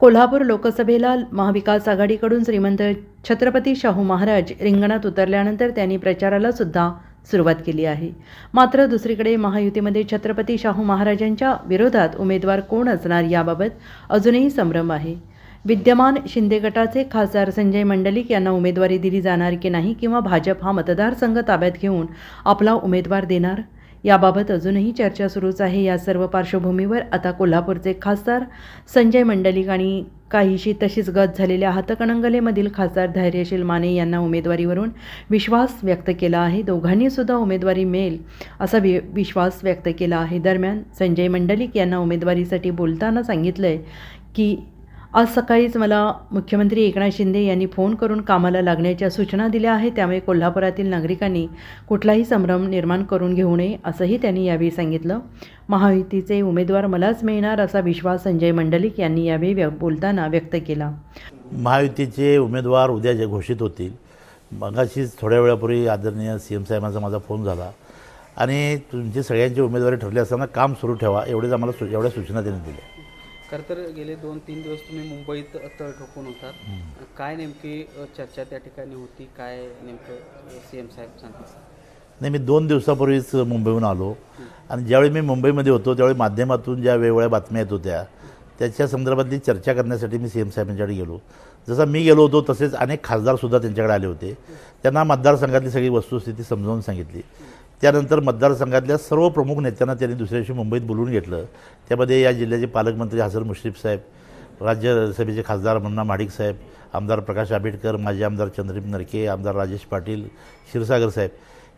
कोल्हापूर लोकसभेला महाविकास आघाडीकडून श्रीमंत छत्रपती शाहू महाराज रिंगणात उतरल्यानंतर त्यांनी प्रचाराला सुद्धा सुरुवात केली आहे. मात्र दुसरीकडे महायुतीमध्ये छत्रपती शाहू महाराजांच्या विरोधात उमेदवार कोण असणार याबाबत अजूनही संभ्रम आहे. विद्यमान शिंदे गटाचे खासदार संजय मंडलिक यांना उमेदवारी दिली जाणार की नाही किंवा भाजप हा मतदारसंघ ताब्यात घेऊन आपला उमेदवार देणार? याबाबत अजूनही चर्चा सुरूच आहे. या सर्व पार्श्वभूमीवर आता कोल्हापूरचे खासदार संजय मंडलिक आणि काहीशी तशीच गत झालेल्या हातकणंगलेमधील खासदार धैर्यशील माने यांना उमेदवारीवरून विश्वास व्यक्त केला आहे. दोघांनी सुद्धा उमेदवारी मिळेल असा वि विश्वास व्यक्त केला आहे. दरम्यान संजय मंडलिक यांना उमेदवारीसाठी बोलताना सांगितलं आहे की आज सकाळीच मला मुख्यमंत्री एकनाथ शिंदे यांनी फोन करून कामाला लागण्याच्या सूचना दिल्या आहेत. त्यामुळे कोल्हापुरातील नागरिकांनी कुठलाही संभ्रम निर्माण करून घेऊ नये असंही त्यांनी यावेळी सांगितलं. महायुतीचे उमेदवार मलाच मिळणार असा विश्वास संजय मंडलिक यांनी यावेळी व्य बोलताना व्यक्त केला. महायुतीचे उमेदवार उद्या जे घोषित होतील मगाशीच थोड्या वेळापूर्वी आदरणीय सी एम साहेबांचा माझा फोन झाला. आणि तुमची सगळ्यांची उमेदवारी ठरली असताना काम सुरू ठेवा एवढेच आम्हाला सु एवढ्या सूचना त्यांनी दिल्या. खरं तर गेले दोन तीन दिवस तुम्ही मुंबईत तळ ठोकून होतात. काय नेमकी चर्चा त्या ठिकाणी होती? काय नेमकं सी एम साहेब सांगतात नाही मी दोन दिवसापूर्वीच मुंबईहून आलो. आणि ज्यावेळी मी मुंबईमध्ये होतो त्यावेळी माध्यमातून ज्या वेगवेगळ्या बातम्या येत होत्या त्याच्या संदर्भातली चर्चा करण्यासाठी मी सी एम साहेबांच्याकडे गेलो. जसा मी गेलो होतो तसेच अनेक खासदारसुद्धा त्यांच्याकडे आले होते. त्यांना मतदारसंघातली सगळी वस्तुस्थिती समजावून सांगितली. त्यानंतर मतदारसंघातल्या सर्व प्रमुख नेत्यांना त्यांनी दुसऱ्या दिवशी मुंबईत बोलवून घेतलं. त्यामध्ये या जिल्ह्याचे पालकमंत्री हसन मुश्रीफ साहेब राज्यसभेचे खासदार मन्ना माडिक साहेब आमदार प्रकाश आंबेडकर माजी आमदार चंद्रदीप नरके आमदार राजेश पाटील क्षीरसागर साहेब.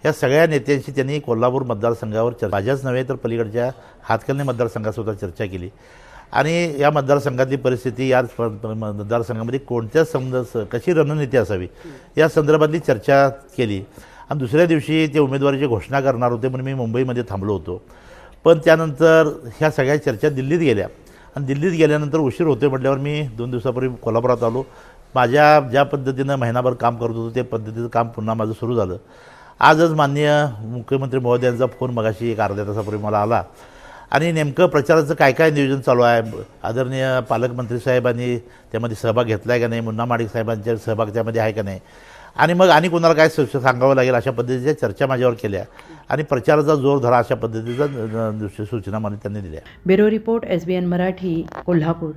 या सगळ्या नेत्यांशी त्यांनी कोल्हापूर मतदारसंघावर चर्चा माझ्याच नव्हे तर पलीकडच्या हातकलने मतदारसंघासुद्धा चर्चा केली. आणि या मतदारसंघातली परिस्थिती या मतदारसंघामध्ये कोणत्या समज कशी रणनीती असावी या संदर्भातली चर्चा केली. आणि दुसऱ्या दिवशी ते उमेदवारीची घोषणा करणार होते म्हणून मी मुंबईमध्ये थांबलो होतो. पण त्यानंतर ह्या सगळ्या चर्चा दिल्लीत गेल्या. आणि दिल्लीत गेल्यानंतर उशीर होते म्हटल्यावर मी दोन दिवसापूर्वी कोल्हापुरात आलो. माझ्या ज्या पद्धतीनं महिनाभर काम करत होतो त्या पद्धतीचं काम पुन्हा माझं सुरू झालं. आजच माननीय मुख्यमंत्री महोदयांचा फोन मगाशी एक अर्ध्या तासापूर्वी मला आला. आणि नेमकं प्रचाराचं काय काय नियोजन चालू आहे? आदरणीय पालकमंत्री साहेबांनी त्यामध्ये सहभाग घेतला आहे का नाही? मुन्ना माडिक साहेबांच्या सहभाग त्यामध्ये आहे का नाही? आणि मग आणि कोणाला काय सु- सांगावं लागेल अशा पद्धतीच्या चर्चा माझ्यावर केल्या. आणि प्रचाराचा जोर धरा अशा पद्धतीचा सूचना मला त्यांनी दिल्या. Bureau report S B N Marathi Kolhapur.